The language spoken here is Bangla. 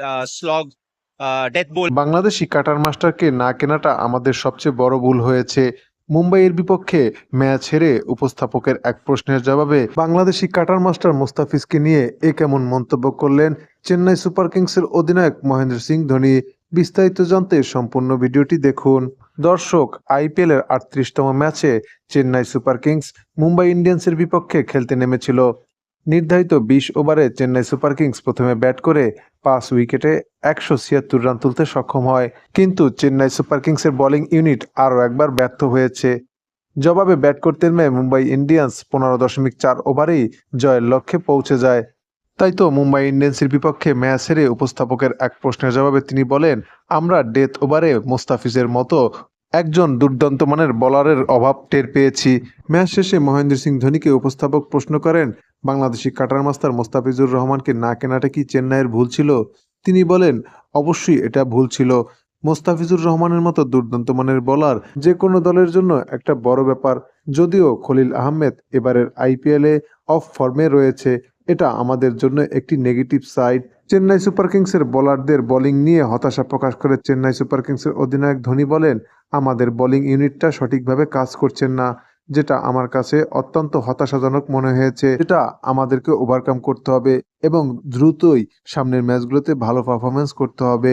uh, uh, বাংলাদেশি কাটার মাস্টারকে না কেনাটা আমাদের সবচেয়ে বড় ভুল হয়েছে। মুম্বাইয়ের বিপক্ষে ম্যাচ হেরে উপস্থাপকের এক প্রশ্নের জবাবে বাংলাদেশি কাটার মাস্টার মুস্তাফিজকে নিয়ে এ কেমন মন্তব্য করলেন চেন্নাই সুপার কিংসের অধিনায়ক মহেন্দ্র সিং ধোনি বিস্তারিত জানতে সম্পূর্ণ ভিডিওটি দেখুন। দর্শক আইপিএল এর আটত্রিশতম ম্যাচে চেন্নাই সুপার কিংস মুম্বাই ইন্ডিয়ান্সের বিপক্ষে খেলতে নেমেছিল। নির্ধারিত বিশ ওভারে চেন্নাই সুপার কিংস প্রথমে ব্যাট করে পাঁচ উইকেটে একশো ছিয়াত্তর রান তুলতে সক্ষম হয়। কিন্তু চেন্নাই সুপার কিংসের বোলিং ইউনিট আরও একবার ব্যর্থ হয়েছে। জবাবে ব্যাট করতে নেমে মুম্বাই ইন্ডিয়ান্স পনেরো দশমিক চার ওভারেই জয়ের লক্ষ্যে পৌঁছে যায়। তাই তো মুম্বাই ইন্ডিয়ান্সের বিপক্ষে ম্যাচ হেরে উপস্থাপকের এক প্রশ্নের জবাবে তিনি বলেন, আমরা ডেথ ওভারে মোস্তাফিজের মতো একজন দুর্দান্ত মানের বলারের অভাব টের পেয়েছি। ম্যাচ শেষে মহেন্দ্র সিং ধোনিকে উপস্থাপক প্রশ্ন করেন, বাংলাদেশি কাটার মাস্টার মোস্তাফিজুর রহমানকে না কেনাটা কি চেন্নাইয়ের ভুল ছিল? তিনি বলেন, অবশ্যই এটা ভুল ছিল। মোস্তাফিজুর রহমানের মতো দুর্দান্ত মানের বলার যে কোনো দলের জন্য একটা বড় ব্যাপার। যদিও খলিল আহমেদ এবারের আইপিএলে অফ ফর্মে রয়েছে, এটা আমাদের জন্য একটি নেগেটিভ সাইড চেন্নাই সুপার কিংসের বোলারদের বোলিং নিয়ে হতাশা প্রকাশ করে চেন্নাই সুপার কিংসের অধিনায়ক ধোনি বলেন, আমাদের বোলিং ইউনিটটা সঠিকভাবে কাজ করছেন না, যেটা আমার কাছে অত্যন্ত হতাশাজনক মনে হয়েছে। এটা আমাদেরকে ওভারকাম করতে হবে এবং দ্রুতই সামনের ম্যাচগুলোতে ভালো পারফরমেন্স করতে হবে।